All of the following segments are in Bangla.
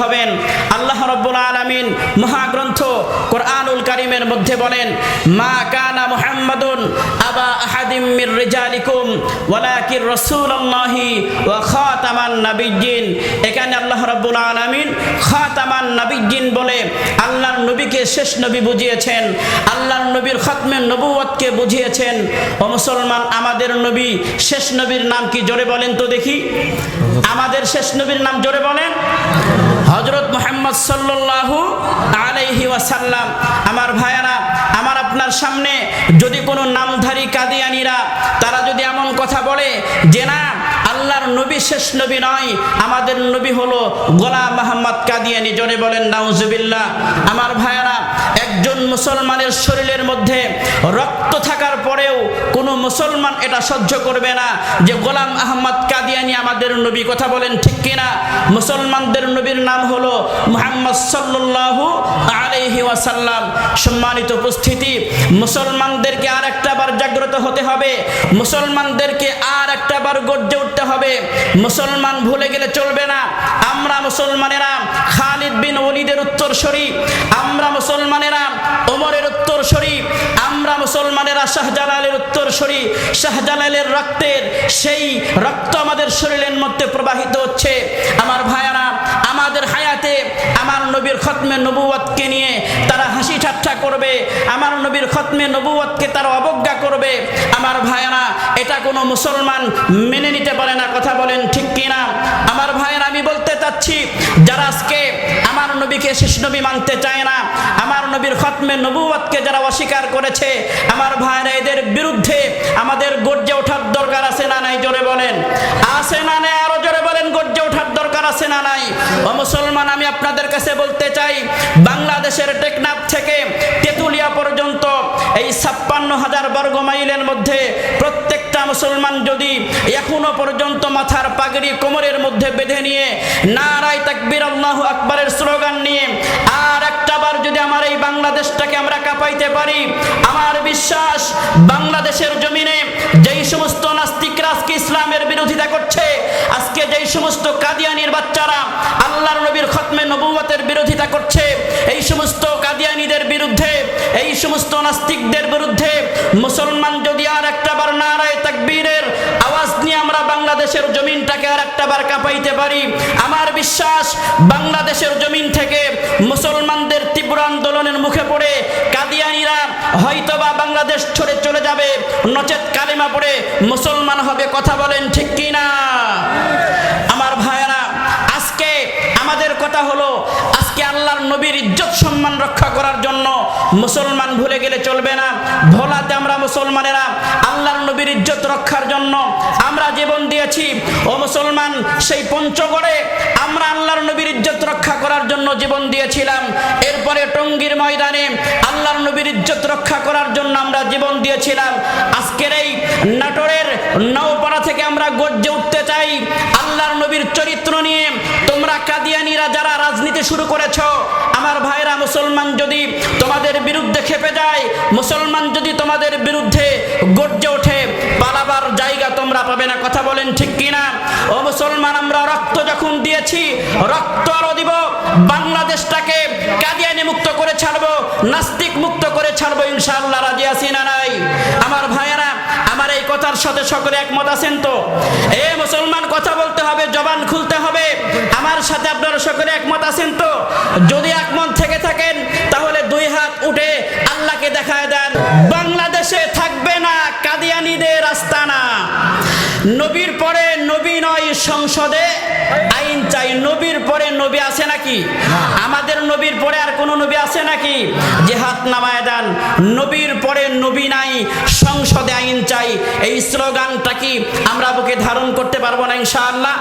হবেন। আল্লাহ রব্বুল আলমিন মহাগ্রন্থ কোরআনুল কারিমের মধ্যে বলেন, মা কানা মুহাম্মাদুন আবা আহাদিম মির রিজালিকুম, ওয়ালাকির রাসূলুল্লাহি ওয়া খাতামান নাবিয়্যিন। এখানে আল্লাহ রাব্বুল আলামিন খাতামান নাবিয়্যিন বলে আল্লাহর নবীকে শেষ নবী বুঝিয়েছেন, আল্লাহর নবীর খতমে নবুয়তকে বুঝিয়েছেন। ও মুসলমান, আমাদের নবী শেষ নবীর নাম কি জোরে বলেন তো দেখি। আমাদের শেষ নবীর নাম জোরে বলেন। মোহাম্মদ সাল্লাল্লাহু আলাইহি ওয়াসাল্লাম, আমার ভাইয়ারা, আমার আপনার সামনে যদি কোনো নামধারী কাদিয়ানিরা, তারা যদি এমন কথা বলে যে না, আল্লাহর নবী শেষ নবী নয়, আমাদের নবী হলো গোলাম মোহাম্মদ কাদিয়ানি জনে বলেন, নাউজুবিল্লাহ। আমার ভাইয়ারা মুসলমানের শরীরের মধ্যে রক্ত থাকার পরেও কোনো মুসলমান এটা সহ্য করবে না। যে গোলাম আহমদ কাদিয়ানি আমাদের নবী, কথা বলেন ঠিক কিনা? মুসলমানদের নবীর নাম হলো মুহাম্মদ সাল্লাল্লাহু আলাইহি ওয়াসাল্লাম। সম্মানিত উপস্থিতি, মুসলমানদেরকে আর বার জাগ্রত হতে হবে। মুসলমানদেরকে আর বার গর্জে উঠতে হবে। মুসলমান ভুলে গেলে চলবে না। আমরা মুসলমানেরা খালিদ বিন ওলিদের উত্তরসূরি। আমরা মুসলমানেরা মুসলমানেরা শাহজালালের উত্তরসরি, শাহজালালের রক্তের সেই রক্ত আমাদের শরীরের মধ্যে প্রবাহিত হচ্ছে। আমার ভাইয়ারা, আমাদের হায়াতে আমার নবীর খতমে নবুয়তকে করবে, আমার নবীর খতমে নবুয়তকে তারা অবজ্ঞা করবে। আমার ভাইয়ারা, এটা কোনো মুসলমান মেনে নিতে পারে না, কথা বলেন ঠিক কিনা? আমার ভাইয়েরা, আমি বলতে চাচ্ছি, যারা আজকে আমার নবীকে শেষ নবী মানতে চায় না, আমার নবীর খতমে নবুয়তকে যারা অস্বীকার করেছে, আমার ভাইয়েরা, এদের বিরুদ্ধে আমাদের গর্জে ওঠার দরকার আছে না নাই? জোরে বলেন। আছে না নাই? আরও জোরে গর্জে ওঠার দরকার আছে না নাই? ও মুসলমান, আমি আপনাদের কাছে বলতে চাই, বাংলাদেশের টেকনাফ থেকে তেতুলিয়া পর্যন্ত এই ছাপ্পান্ন হাজার বর্গ মাইলের মধ্যে প্রত্যেকটা মুসলমান যদি এখনও পর্যন্ত মাথার পাগড়ি কোমরের মধ্যে বেঁধে নিয়ে নারায় তাকবির আল্লাহ আকবরের স্লোগান নিয়ে আর একটা যদি আমার এই বাংলাদেশটাকে আমরা কাঁপাইতে পারি, আমার বিশ্বাস বাংলাদেশের জমিনে যেই সমস্ত নাস্তিকরা আজকে ইসলামের বিরোধিতা করছে, আজকে যেই সমস্ত কাদিয়ানির বাচ্চারা আল্লাহর নবীর খতমে নবুয়তের বিরোধিতা করছে, এই সমস্ত কাদিয়ানিদের বিরুদ্ধে, এই সমস্ত নাস্তিকদের বিরুদ্ধে মুসলমান যদি আর একটা বার নারায় তাকবীরের আওয়াজ নিয়ে আমরা বাংলাদেশের জমিনটাকে আর একটা বার কাঁপাইতে পারি। আমার বিশ্বাস, বাংলাদেশের জমিন থেকে মুসলমানদের তীব্র আন্দোলনের মুখে পড়ে কাদিয়ানিরা হয়তোবা বাংলাদেশ ছড়ে চলে যাবে। নচেত কালিমা পড়ে মুসলমান হবে, কথা বলেন ঠিক কি কথা হলো, আজকে আল্লাহর নবীর ইজ্জত সম্মান রক্ষা করার জন্য মুসলমান ভুলে গেলে চলবে না। ভোলাতে আমরা মুসলমানেরা আল্লাহর নবীর ইজ্জত রক্ষার জন্য আমরা জীবন দিয়েছি। ও মুসলমান, সেই পঞ্চগড়ে আমরা আল্লাহর নবীর ইজ্জত রক্ষা করার জন্য জীবন দিয়েছিলাম। এরপরে টঙ্গীর ময়দানে আল্লাহর নবীর ইজ্জত রক্ষা করার জন্য আমরা জীবন দিয়েছিলাম। আজকের এই নাটোরের নৌপাড়া থেকে আমরা গর্জে উঠতে চাই। চরিত্র নিয়ে তোমরা কাদিয়ানিরা যারা রাজনীতি শুরু করেছ, আমার ভাইরা মুসলমান যদি তোমাদের বিরুদ্ধে খেপে যায়, মুসলমান যদি তোমাদের বিরুদ্ধে গর্জে ওঠে, পালাবার জায়গা তোমরা পাবে না। কথা বলেন ঠিক কিনা? ও মুসলমান, আমরা রক্ত যখন দিয়েছি, রক্ত আরও দিব, বাংলাদেশটাকে কাদিয়ানি মুক্ত করে ছাড়বো, নাস্তিক মুক্ত করে ছাড়বো, ইনশাআল্লাহ রাজি না নাই? আমার এই কথার সাথে সকলে একমত আছেন তো? এ মুসলমান, কথা বলতে হবে, জবান খুলতে হবে। আমার সাথে আপনারা সকলে একমত আছেন তো? যদি একমত থেকে থাকেন, তাহলে দুই হাত উঠে আল্লাহকে দেখায় দেন। বাংলাদেশে থাকবে না কাদিয়ানিদের আস্তানা। নবীর পরে নবী নয় সংসদে আইন চাই। নবীর পরে নবী আছে নাকি? আমাদের নবীর পরে আর কোন নবী আছে নাকি? যে হাত নামায় দেন। নবীর পরে নবী নাই, সংসদে আইন চাই এই স্লোগানটা কি আমরা বুকে ধারণ করতে পারব না ইনশাআল্লাহ?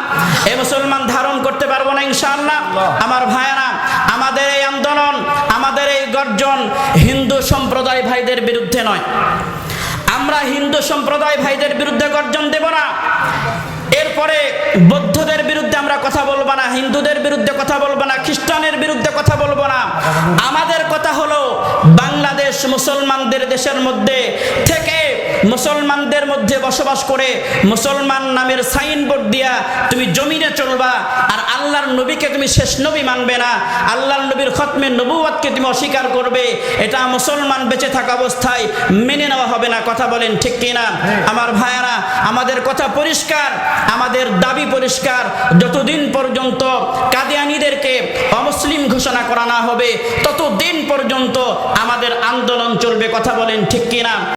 এ মুসলমান ধারণ করতে পারব না ইনশাআল্লাহ? আমার ভাইয়েরা, আমাদের এই আন্দোলন, আমাদের এই গর্জন হিন্দু সম্প্রদায় ভাইদের বিরুদ্ধে নয়। আমরা হিন্দু সম্প্রদায় ভাইদের বিরুদ্ধে গর্জন দেব না। এরপরে বৌদ্ধদের বিরুদ্ধে আমরা কথা বলব না, হিন্দুদের বিরুদ্ধে কথা বলব না, খ্রিস্টানের বিরুদ্ধে কথা বলব না। আমাদের কথা হলো বাংলাদেশ মুসলমানদের দেশের মধ্যে মুসলমানদের মধ্যে বসবাস করে মুসলমান নামের সাইনবোর্ড দিয়া তুমি জমিনে চলবা আর আল্লাহর নবীকে তুমি শেষ নবী মানবে না। আল্লাহর নবীর খতমের নবুয়াতকে তুমি অস্বীকার করবে। এটা মুসলমান বেঁচে থাকা অবস্থায় মেনে নেওয়া হবে না। কথা বলেন ঠিক কিনা? আমার ভাইয়ারা, আমাদের কথা পরিষ্কার, আমাদের দাবি পরিষ্কার। যতদিন পর্যন্ত কাদিয়ানিদেরকে অমুসলিম ঘোষণা করা না হবে, ততদিন পর্যন্ত আমাদের আন্দোলন চলবে। কথা বলেন ঠিক কিনা?